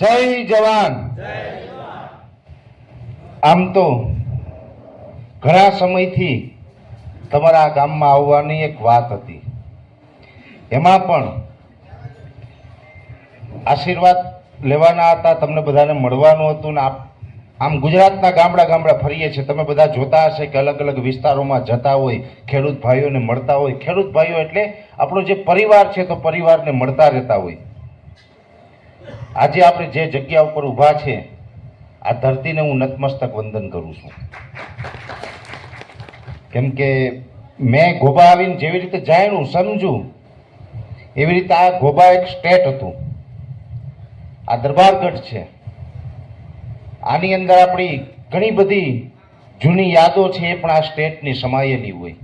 જય જવાન. આમ તો ઘણા સમયથી તમારા ગામમાં આવવાની એક વાત હતી. એમાં પણ આશીર્વાદ લેવાના હતા, તમને બધાને મળવાનું હતું ને આમ ગુજરાતના ગામડા ગામડા ફરીએ છીએ, તમે બધા જોતા હશે કે અલગ અલગ વિસ્તારોમાં જતા હોય, ખેડૂત ભાઈઓને મળતા હોય. ખેડૂત ભાઈઓ એટલે આપણો જે પરિવાર છે તો પરિવારને મળતા રહેતા હોય. આજે આપણે જે જગ્યા ઉપર ઊભા છે, આ ધરતીને હું નતમસ્તક વંદન કરું છું. કેમ કે મેં ગોબા આવીને જેવી રીતે જાણ્યું, સમજું, એવી રીતે આ ગોબા એક સ્ટેટ હતું. આ દરબારગઢ છે. આની અંદર આપણી ઘણી બધી જૂની યાદો છે એ પણ આ સ્ટેટની સમાયેલી હોય.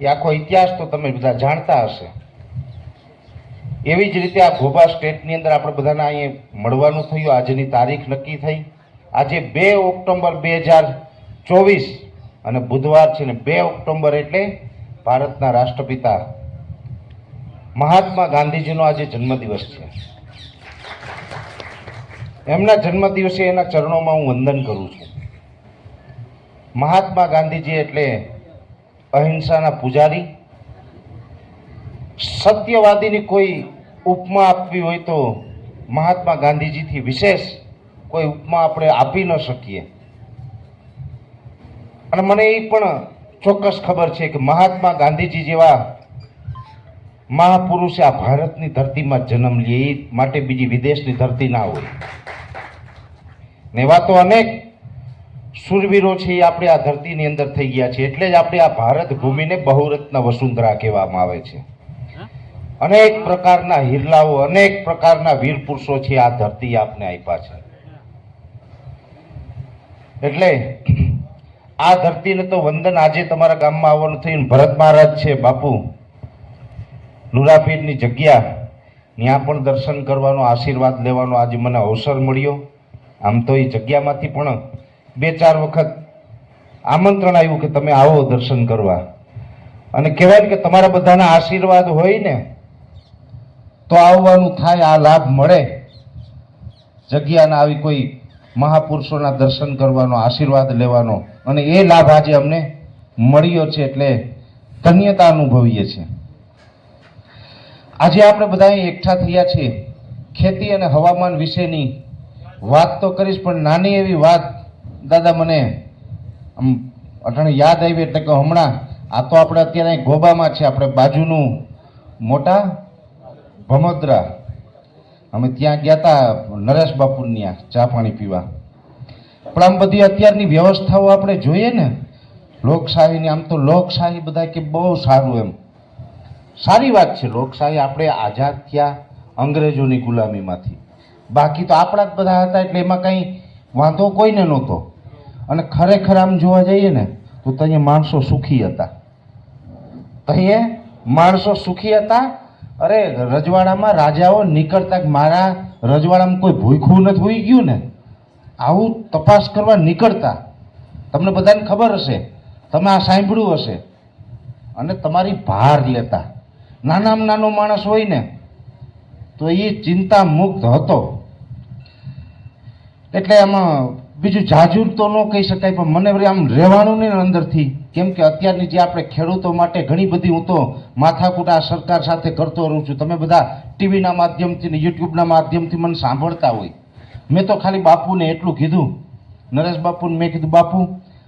એ આખો ઇતિહાસ તો તમે બધા જાણતા હશે. એવી જ રીતે આ ગોબા સ્ટેટની અંદર આપણે બધાને અહીંયા મળવાનું થયું. આજની તારીખ નક્કી થઈ. આજે બે ઓક્ટોબર બે હજાર ચોવીસ અને બુધવાર છે ને બે ઓક્ટોબર એટલે ભારતના રાષ્ટ્રપિતા મહાત્મા ગાંધીજીનો આજે જન્મદિવસ છે. એમના જન્મદિવસે એના ચરણોમાં હું વંદન કરું છું. મહાત્મા ગાંધીજી એટલે અહિંસાના પૂજારી સત્યવાદીની કોઈ ઉપમા આપવી હોય તો મહાત્મા ગાંધીજીથી વિશેષ કોઈ ઉપમા આપણે આપી ન શકીએ. અને મને એ પણ ચોક્કસ ખબર છે કે મહાત્મા ગાંધીજી જેવા મહાપુરુષે આ ભારતની ધરતીમાં જન્મ લે એ માટે બીજી વિદેશની ધરતી ના હોય. ને એવા તો અનેક સુરવીરો છે એ આપણે આ ધરતીની અંદર થઈ ગયા છે. એટલે જ આપણે આ ભારત ભૂમિને બહુરત્ન વસુંધરા કહેવામાં આવે છે. અનેક પ્રકારના હિરલાઓ, અનેક પ્રકારના વીર પુરુષો છે આ ધરતી આપને આપ્યા છે. એટલે આ ધરતીને તો વંદન આજે તમારા ગામમાં આવવાનું થયું ભરત મહારાજ છે બાપુ નુરાપીરની જગ્યા ત્યાં પણ દર્શન કરવાનો, આશીર્વાદ લેવાનો આજે મને અવસર મળ્યો. આમ તો એ જગ્યામાંથી પણ બે ચાર વખત આમંત્રણ આવ્યું કે તમે આવો દર્શન કરવા. અને કહેવાય કે તમારા બધાના આશીર્વાદ હોય ને તો આવવાનું થાય, આ લાભ મળે. જગ્યાના આવી કોઈ મહાપુરુષોના દર્શન કરવાનો, આશીર્વાદ લેવાનો. અને એ લાભ આજે અમને મળ્યો છે એટલે ધન્યતા અનુભવીએ છીએ. આજે આપણે બધા એકઠા થયા છીએ. ખેતી અને હવામાન વિશેની વાત તો કરીશ, પણ નાની એવી વાત દાદા મને આમ અટાણે યાદ આવી, એટલે કે હમણાં, આ તો આપણે અત્યારે ગોબામાં છે, આપણે બાજુનું મોટા ભમોદરા. અમે ત્યાં ગયા હતા નરેશ બાપુની આ ચા પાણી પીવા. પણ આમ બધી અત્યારની વ્યવસ્થાઓ આપણે જોઈએ ને, લોકશાહીની, આમ તો લોકશાહી બધા કે બહુ સારું એમ. સારી વાત છે, લોકશાહી આપણે આઝાદ થયા અંગ્રેજોની ગુલામીમાંથી. બાકી તો આપણા જ બધા હતા એટલે એમાં કંઈ વાંધો કોઈને નહોતો. અને ખરેખર આમ જોવા જઈએ ને, તો ત્યાં માણસો સુખી હતા. ત્યાં માણસો સુખી હતા અરે, રજવાડામાં રાજાઓ નીકળતા મારા રજવાડામાં કોઈ ભૂખું નથી, હોઈ ગયું ને? આવું તપાસ કરવા નીકળતા. તમને બધાને ખબર હશે, તમે આ સાંભળ્યું હશે. અને તમારી ભાર લેતા. નાનામાં નાનો માણસ હોય ને, તો એ ચિંતા મુક્ત હતો. એટલે આમાં બીજું જાજુર તો ન કહી શકાય, પણ મને આમ રહેવાનું નહીં અંદરથી. કેમ કે અત્યારની જે આપણે ખેડૂતો માટે ઘણી બધી હું તો માથાકૂટ સરકાર સાથે કરતો રહું છું. તમે બધા ટીવીના માધ્યમથી ને યુટ્યુબના માધ્યમથી મને સાંભળતા હોય. મેં તો ખાલી બાપુને એટલું કીધું. નરેશ બાપુને મેં કીધું, બાપુ,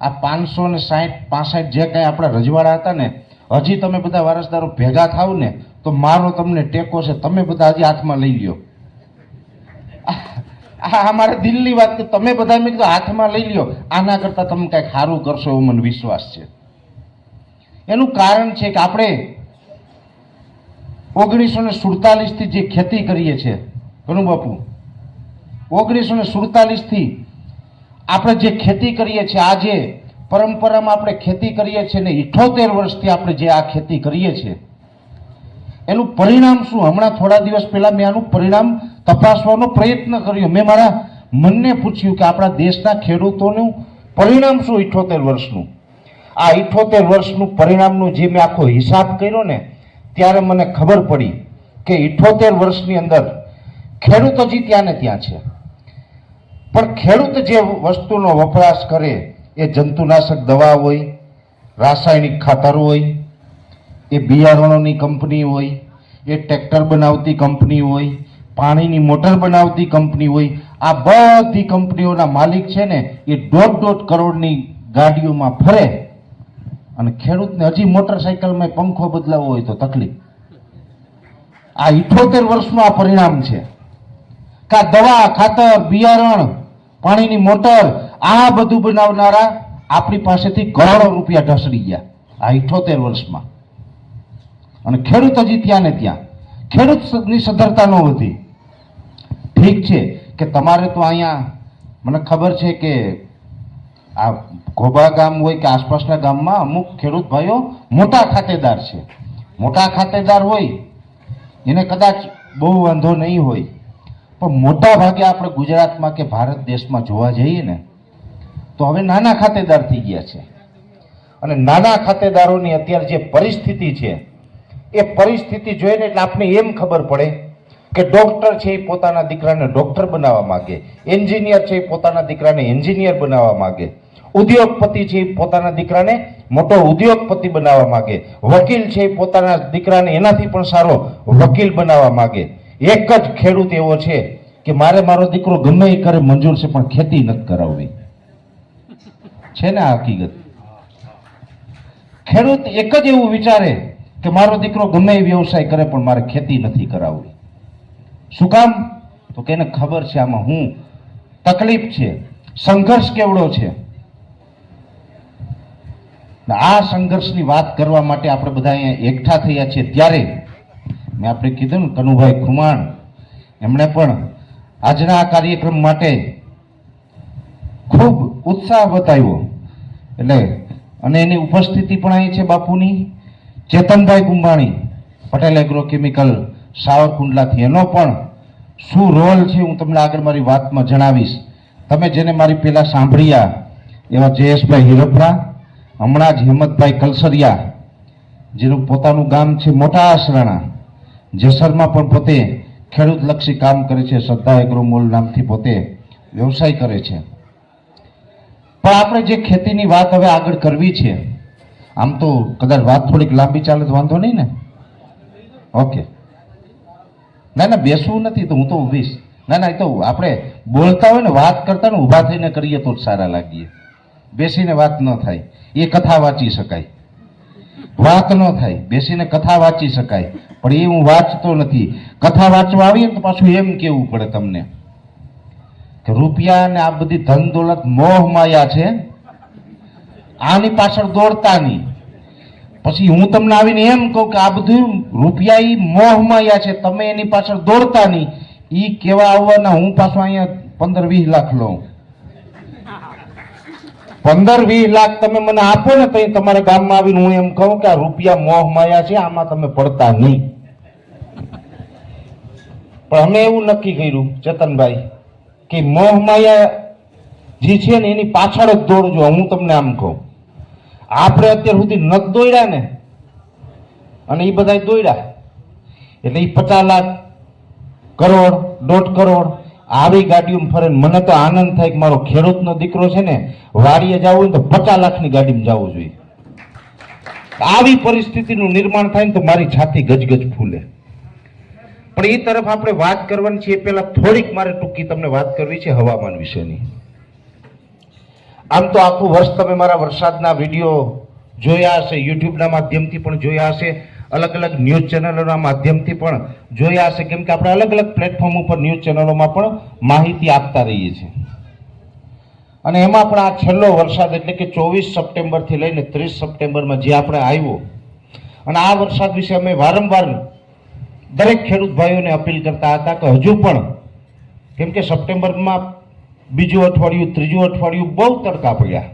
આ પાંચસો ને સાઠ પાસઠ જે કાંઈ આપણા રજવાડા હતા ને, હજી તમે બધા વારસદારો ભેગા થાવ ને, તો મારો તમને ટેકો છે. તમે બધા હજી હાથમાં લઈ લ્યો. આ મારે દિલની વાત કે તમે બધા મેં કીધું, હાથમાં લઈ લ્યો. આના કરતાં તમે કાંઈક સારું કરશો એવો મને વિશ્વાસ છે. એનું કારણ છે કે આપણે ઓગણીસો ને સુડતાલીસથી જે ખેતી કરીએ છીએ ઘણું બાપુ, ઓગણીસો ને સુડતાલીસથી આપણે જે ખેતી કરીએ છીએ આજે પરંપરામાં આપણે ખેતી કરીએ છીએ ને ઇઠોતેર વર્ષથી આપણે જે આ ખેતી કરીએ છીએ, એનું પરિણામ શું? હમણાં થોડા દિવસ પહેલાં મેં આનું પરિણામ તપાસવાનો પ્રયત્ન કર્યો. મેં મારા મનને પૂછ્યું કે આપણા દેશના ખેડૂતોનું પરિણામ શું ઇઠોતેર વર્ષનું? આ ઇઠોતેર વર્ષનું પરિણામનું જે મેં આખો હિસાબ કર્યો ને, ત્યારે મને ખબર પડી કે ઇઠોતેર વર્ષની અંદર ખેડૂત હજી ત્યાં ને ત્યાં છે. પણ ખેડૂત જે વસ્તુનો વપરાશ કરે, એ જંતુનાશક દવા હોય, રાસાયણિક ખાતર હોય, એ બિયારણોની કંપની હોય, એ ટ્રેક્ટર બનાવતી કંપની હોય પાણીની મોટર બનાવતી કંપની હોય, આ બધી કંપનીઓના માલિક છે ને, એ દોઢ દોઢ કરોડની ગાડીઓમાં ફરે. અને ખેડૂતને હજી મોટરસાયકલમાં પંખો બદલાવો હોય તો તકલીફ. આ ઇઠોતેર વર્ષનું આ પરિણામ છે. કા દવા, ખાતર, બિયારણ, પાણીની મોટર, આ બધું બનાવનારા આપણી પાસેથી કરોડો રૂપિયા ઢસડી ગયા આ ઇઠોતેર વર્ષમાં. અને ખેડૂત હજી ત્યાં ને ત્યાં. ખેડૂતની સદ્ધરતા ન વધી. ઠીક છે કે તમારે તો અહીંયા મને ખબર છે કે આ ઘોબા ગામ હોય કે આસપાસના ગામમાં અમુક ખેડૂત ભાઈઓ મોટા ખાતેદાર છે. મોટા ખાતેદાર હોય, એને કદાચ બહુ વાંધો નહીં હોય. પણ મોટા ભાગે આપણે ગુજરાતમાં કે ભારત દેશમાં જોવા જઈએ ને, તો હવે નાના ખાતેદાર થઈ ગયા છે. અને નાના ખાતેદારોની અત્યારે જે પરિસ્થિતિ છે, એ પરિસ્થિતિ જોઈને એટલે આપણે એમ ખબર પડે કે ડોક્ટર છે એ પોતાના દીકરાને ડોક્ટર બનાવવા માંગે. એન્જિનિયર છે એ પોતાના દીકરાને એન્જિનિયર બનાવવા માંગે. ઉદ્યોગપતિ છે એ પોતાના દીકરાને મોટો ઉદ્યોગપતિ બનાવવા માંગે. વકીલ છે એ પોતાના દીકરાને એનાથી પણ સારો વકીલ બનાવવા માંગે. એક જ ખેડૂત એવો છે કે મારે મારો દીકરો ગમે એ કરે મંજૂર છે, પણ ખેતી નથી કરાવવી. છે ને આ હકીકત? ખેડૂત એક જ એવું વિચારે કે મારો દીકરો ગમે એ વ્યવસાય કરે, પણ મારે ખેતી નથી કરાવવી. શું કામ? તો કે ખબર છે આમાં હું તકલીફ છે. સંઘર્ષ કેવડો છે? આ સંઘર્ષની વાત કરવા માટે આપણે બધા અહીંયા એકઠા થયા છીએ. ત્યારે મેં આપણે કીધું ને, કનુભાઈ ખુમાણ, એમણે પણ આજના આ કાર્યક્રમ માટે ખૂબ ઉત્સાહ બતાવ્યો. એટલે અને એની ઉપસ્થિતિ પણ અહીં છે બાપુની. ચેતનભાઈ કુંભાણી પટેલ એગ્રોકેમિકલ સાવરકુંડલાથી. એનો પણ શું રોલ છે હું તમને આગળ મારી વાતમાં જણાવીશ. તમે જેને મારી પહેલાં સાંભળ્યા, એવા જયેશભાઈ હિરપરા હમણાં જ હિંમતભાઈ કલસરિયા, જેનું પોતાનું ગામ છે મોટા આસરાણા જેસરમાં પણ પોતે ખેડૂતલક્ષી કામ કરે છે શ્રદ્ધા એગ્રોમોલ નામથી પોતે વ્યવસાય કરે છે. પણ આપણે જે ખેતીની વાત હવે આગળ કરવી છે, આમ તો કદાચ વાત થોડીક લાંબી ચાલે તો વાંધો નહીં ને? ઓકે. ના ના, બેસવું નથી તો હું તો ઊભીશ. ના ના, એ તો આપણે બોલતા હોય ને, વાત કરતા ને, ઊભા થઈને કરીએ તો જ સારા લાગીએ. બેસીને વાત ન થાય. એ કથા વાંચી શકાય. વાત ન થાય. બેસીને કથા વાંચી શકાય. પણ એ હું વાંચતો નથી. કથા વાંચવા આવીએ તો પાછું એમ કેવું પડે તમને? કે રૂપિયા ને આ બધી ધન દોલત મોહ માયા છે. આની પાછળ દોડતા નહીં. પછી હું તમને આવીને એમ કહું કે આ બધું રૂપિયા એ મોહ માયા છે, તમે એની પાછળ દોડતા નહીં. એ કેવા આવવાના, હું પાછો અહીંયા પંદર વીસ લાખ લઉં. પંદર વીસ લાખ તમે મને આપો ને તો તમારા ગામમાં આવીને હું એમ કહું કે આ રૂપિયા મોહ માયા છે, આમાં તમે પડતા નહીં. પણ અમે એવું નક્કી કર્યું, ચેતનભાઈ, કે મોહ માયા જે છે ને એની પાછળ જ દોડજો, હું તમને આમ કહું. આપણે અત્યાર સુધી નત દોડ્યા ને, અને એ બધા દોડ્યા એટલે એ પચાસ લાખ કરોડ, દોઢ કરોડ આવી ગાડીઓમાં ફરે મને તો આનંદ થાય કે મારો ખેડૂતનો દીકરો છે ને, વાડીએ જવું હોય તો પચાસ લાખની ગાડીમાં જવું જોઈએ. આવી પરિસ્થિતિનું નિર્માણ થાય ને તો મારી છાતી ગજગજ ફૂલે. પણ એ તરફ આપણે વાત કરવાની છે, એ પહેલાં થોડીક મારે ટૂંકી તમને વાત કરવી છે હવામાન વિશેની. આમ તો આખું વર્ષ તમે મારા વરસાદના વીડિયો જોયા હશે, યુટ્યુબના માધ્યમથી પણ જોયા હશે અલગ અલગ ન્યૂઝ ચેનલોના માધ્યમથી પણ જોયા હશે, કેમ કે આપણે અલગ અલગ પ્લેટફોર્મ ઉપર ન્યૂઝ ચેનલોમાં પણ માહિતી આપતા રહીએ છીએ. અને એમાં પણ આ છેલ્લો વરસાદ એટલે કે ચોવીસ સપ્ટેમ્બરથી લઈને ત્રીસ સપ્ટેમ્બરમાં જે આપણે આવ્યો, અને આ વરસાદ વિશે અમે વારંવાર દરેક ખેડૂત ભાઈઓને અપીલ કરતા હતા કે હજુ પણ, કેમ કે સપ્ટેમ્બરમાં બીજું અઠવાડિયું, ત્રીજું અઠવાડિયું બહુ તડકા પડ્યા.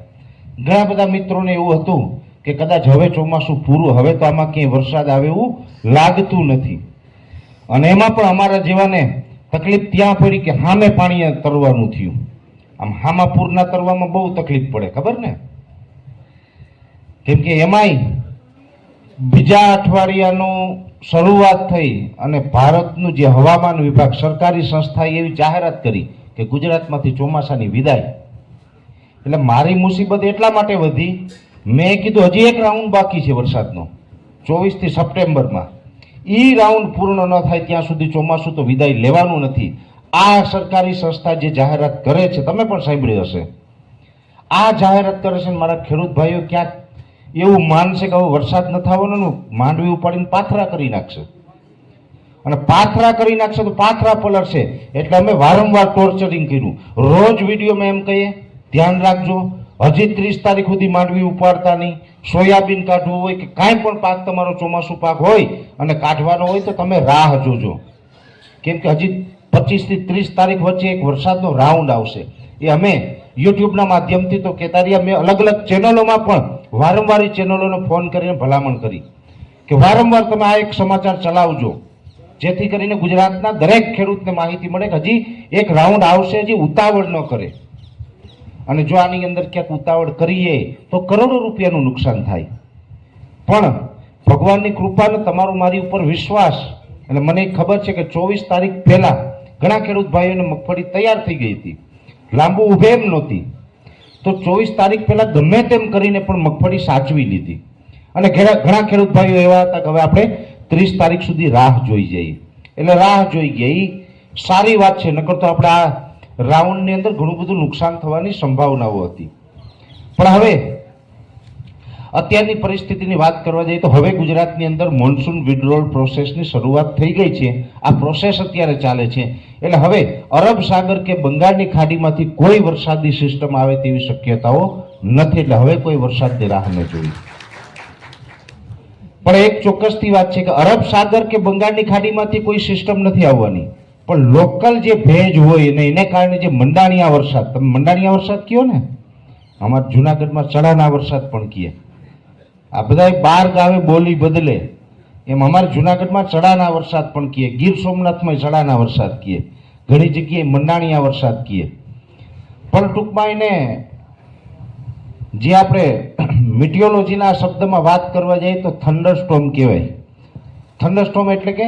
ઘણા બધા મિત્રોને એવું હતું કે કદાચ હવે ચોમાસું પૂરું, હવે તો આમાં ક્યાંય વરસાદ આવે એવું લાગતું નથી. અને એમાં પણ અમારા જેવાને તકલીફ ત્યાં પડી કે સામે પાણી તરવાનું થયું. આમ હામા પૂરના તરવામાં બહુ તકલીફ પડે, ખબર ને? કેમ કે એમાંય બીજા અઠવાડિયાનું શરૂઆત થઈ અને ભારતનું જે હવામાન વિભાગ, સરકારી સંસ્થાએ એવી જાહેરાત કરી કે ગુજરાતમાંથી ચોમાસાની વિદાય. એટલે મારી મુસીબત એટલા માટે વધી, મેં કીધું હજી એક રાઉન્ડ બાકી છે વરસાદનો, ચોવીસથી સપ્ટેમ્બરમાં. એ રાઉન્ડ પૂર્ણ ન થાય ત્યાં સુધી ચોમાસું તો વિદાય લેવાનું નથી. આ સરકારી સંસ્થા જે જાહેરાત કરે છે, તમે પણ સાંભળી હશે. આ જાહેરાત કરે છે મારા ખેડૂત ભાઈઓ ક્યાંક એવું માનશે કે હવે વરસાદ ન થવાનો માંડવી ઉપાડીને પાથરા કરી નાખશે. અને પાથરા કરી નાખશે તો પાથરા પલળશે. એટલે અમે વારંવાર ટોર્ચરિંગ કર્યું. રોજ વિડીયોમાં એમ કહીએ, ધ્યાન રાખજો, હજી ત્રીસ તારીખ સુધી માંડવી ઉપાડતા નહીં. સોયાબીન કાઢવું હોય કે કાંઈ પણ પાક તમારો ચોમાસું પાક હોય અને કાઢવાનો હોય તો તમે રાહ જોજો. કેમ કે હજી પચીસથી ત્રીસ તારીખ વચ્ચે એક વરસાદનો રાઉન્ડ આવશે. એ અમે યુટ્યુબના માધ્યમથી તો કહેતા રહ્યા. મેં અલગ અલગ ચેનલોમાં પણ વારંવાર એ ચેનલોને ફોન કરીને ભલામણ કરી. કે વારંવાર તમે આ એક સમાચાર ચલાવજો. જેથી કરીને ગુજરાતના દરેક ખેડૂતને માહિતી મળે કે હજી એક રાઉન્ડ આવશે, હજી ઉતાવળ ન કરે. અને જો આની અંદર ક્યાંક ઉતાવળ કરીએ, તો કરોડો રૂપિયાનું નુકસાન થાય. પણ ભગવાનની કૃપાને તમારો મારી ઉપર વિશ્વાસ અને મને ખબર છે કે ચોવીસ તારીખ પહેલાં ઘણા ખેડૂત ભાઈઓને મગફળી તૈયાર થઈ ગઈ હતી. લાંબુ ઊભે એમ નહોતી. તો ચોવીસ તારીખ પહેલાં ગમે તેમ કરીને પણ મગફળી સાચવી લીધી. અને ઘણા ખેડૂત ભાઈઓ એવા હતા કે હવે આપણે ત્રીસ તારીખ સુધી રાહ જોઈ જઈએ. એટલે રાહ જોઈ ગઈ. સારી વાત છે, નકર તો આપણે આ રાઉન્ડની અંદર ઘણું બધું નુકસાન થવાની સંભાવનાઓ હતી. પણ હવે અત્યારની પરિસ્થિતિની વાત કરવા જઈએ તો હવે ગુજરાતની અંદર મોન્સૂન વિડ્રોલ પ્રોસેસની શરૂઆત થઈ ગઈ છે. આ પ્રોસેસ અત્યારે ચાલે છે. એટલે હવે અરબ સાગર કે બંગાળની ખાડીમાંથી કોઈ વરસાદી સિસ્ટમ આવે તેવી શક્યતાઓ નથી. એટલે હવે કોઈ વરસાદની રાહ ન જોઈ. પણ એક ચોક્કસથી વાત છે કે અરબ સાગર કે બંગાળની ખાડીમાંથી કોઈ સિસ્ટમ નથી આવવાની. પણ લોકલ જે ભેજ હોય ને એને કારણે જે મંડાણીયા વરસાદ, તમે મંડાણીયા વરસાદ કયો ને? અમારા જુનાગઢમાં ચડાના વરસાદ પણ કીએ. આ બધા બાર ગાવે બોલી બદલે. એમ અમારા જુનાગઢમાં ચડાના વરસાદ પણ કીએ. ગીર સોમનાથમાં ચડાના વરસાદ કીએ. ઘણી જગ્યાએ મંડાણીયા વરસાદ કીએ. પણ ટૂંકમાં એને જે આપણે મિટિયોલોજીના શબ્દમાં વાત કરવા જઈએ તો થંડરસ્ટોમ કહેવાય. થંડરસ્ટોમ એટલે કે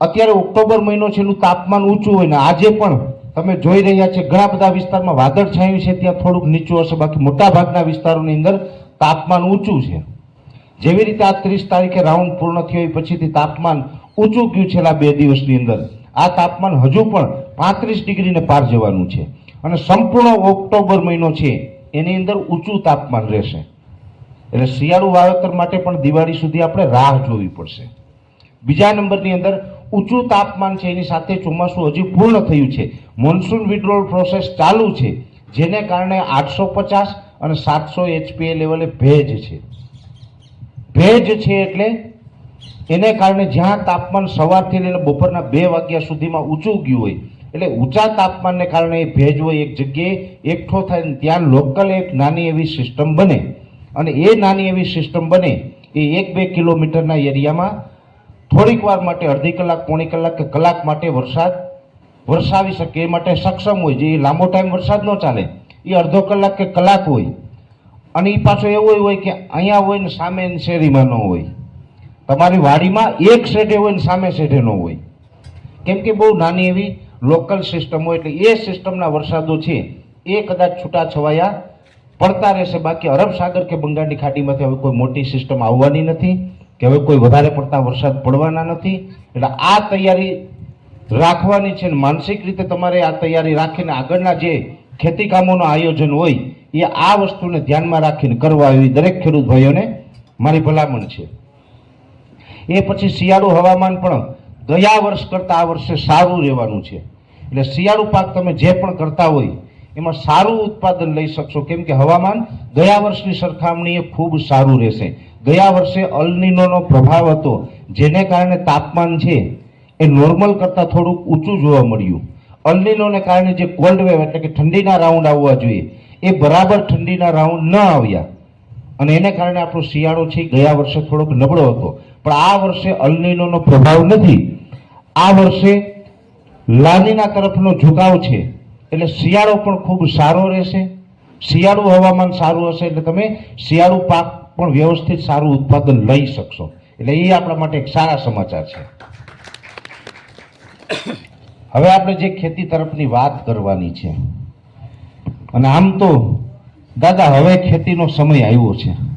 અત્યારે ઓક્ટોબર મહિનો છે એનું તાપમાન ઊંચું હોય ને આજે પણ તમે જોઈ રહ્યા છે ઘણા બધા વિસ્તારમાં વાદળ છાયું છે, ત્યાં થોડુંક નીચું હશે, બાકી મોટા ભાગના વિસ્તારોની અંદર તાપમાન ઊંચું છે. જેવી રીતે આ ત્રીસ તારીખે રાઉન્ડ પૂર્ણ થયો પછીથી તાપમાન ઊંચું ગયું છેલ્લા બે દિવસની અંદર. આ તાપમાન હજુ પણ પાંત્રીસ ડિગ્રીને પાર જવાનું છે. અને સંપૂર્ણ ઓક્ટોબર મહિનો છે, એની અંદર ઊંચું તાપમાન રહેશે. એટલે શિયાળુ વાવેતર માટે પણ દિવાળી સુધી આપણે રાહ જોવી પડશે. બીજા નંબરની અંદર ઊંચું તાપમાન છે, એની સાથે ચોમાસું હજી પૂર્ણ થયું છે. મોન્સૂન વિડ્રોલ પ્રોસેસ ચાલુ છે, જેને કારણે આઠસો પચાસ અને સાતસો એચપીએ લેવલે ભેજ છે. ભેજ છે એટલે એને કારણે જ્યાં તાપમાન સવારથી લઈને બપોરના બે વાગ્યા સુધીમાં ઊંચું ગયું હોય, એટલે ઊંચા તાપમાનને કારણે એ ભેજ હોય એક જગ્યાએ એકઠો થાય ત્યાં લોકલ એક નાની એવી સિસ્ટમ બને. અને એ નાની એવી સિસ્ટમ બને, એ એક બે કિલોમીટરના એરિયામાં થોડીક વાર માટે અડધી કલાક, પોણી કલાક કે કલાક માટે વરસાદ વરસાવી શકે, એ માટે સક્ષમ હોય. જે લાંબો ટાઈમ વરસાદ ન ચાલે, એ અડધો કલાક કે કલાક હોય. અને એ પાછો એવો હોય કે અહીંયા હોય ને સામે શેરીમાં ન હોય. તમારી વાડીમાં એક શેઢે હોય ને સામે શેઢે ન હોય. કેમ કે બહુ નાની એવી લોકલ સિસ્ટમ હોય, એટલે એ સિસ્ટમના વરસાદો છે, એ કદાચ છૂટા છવાયા પડતા રહેશે. બાકી અરબ સાગર કે બંગાળની ખાડીમાંથી હવે કોઈ મોટી સિસ્ટમ આવવાની નથી કે હવે કોઈ વધારે પડતા વરસાદ પડવાના નથી. એટલે આ તૈયારી રાખવાની છે ને માનસિક રીતે તમારે આ તૈયારી રાખીને આગળના જે ખેતી કામોનું આયોજન હોય, એ આ વસ્તુને ધ્યાનમાં રાખીને કરવા એવી દરેક ખેડૂત ભાઈઓને મારી ભલામણ છે. એ પછી શિયાળુ હવામાન પણ ગયા વર્ષ કરતાં આ વર્ષે સારું રહેવાનું છે. એટલે શિયાળુ પાક તમે જે પણ કરતા હોય એમાં સારું ઉત્પાદન લઈ શકશો. કેમ કે હવામાન ગયા વર્ષની સરખામણીએ ખૂબ સારું રહેશે. ગયા વર્ષે અલનીનોનો પ્રભાવ હતો. જેને કારણે તાપમાન છે એ નોર્મલ કરતાં થોડુંક ઊંચું જોવા મળ્યું. અલનીનોને કારણે જે કોલ્ડ વેવ એટલે કે ઠંડીના રાઉન્ડ આવવા જોઈએ, એ બરાબર ઠંડીના રાઉન્ડ ન આવ્યા. અને એને કારણે આપણો શિયાળો છે ગયા વર્ષે થોડોક નબળો હતો. પણ આ વર્ષે અલનીનોનો પ્રભાવ નથી. આ વર્ષે લાનીના તરફનો ઝુકાવ છે. એટલે શિયાળો પણ ખૂબ સારો રહેશે. શિયાળુ હવામાન સારું હશે એટલે તમે શિયાળુ પાક પણ વ્યવસ્થિત સારું ઉત્પાદન લઈ શકશો. એટલે એ આપણા માટે એક સારા સમાચાર છે. હવે આપણે જે ખેતી તરફની વાત કરવાની છે. અને આમ તો, દાદા, હવે ખેતીનો સમય આવ્યો છે.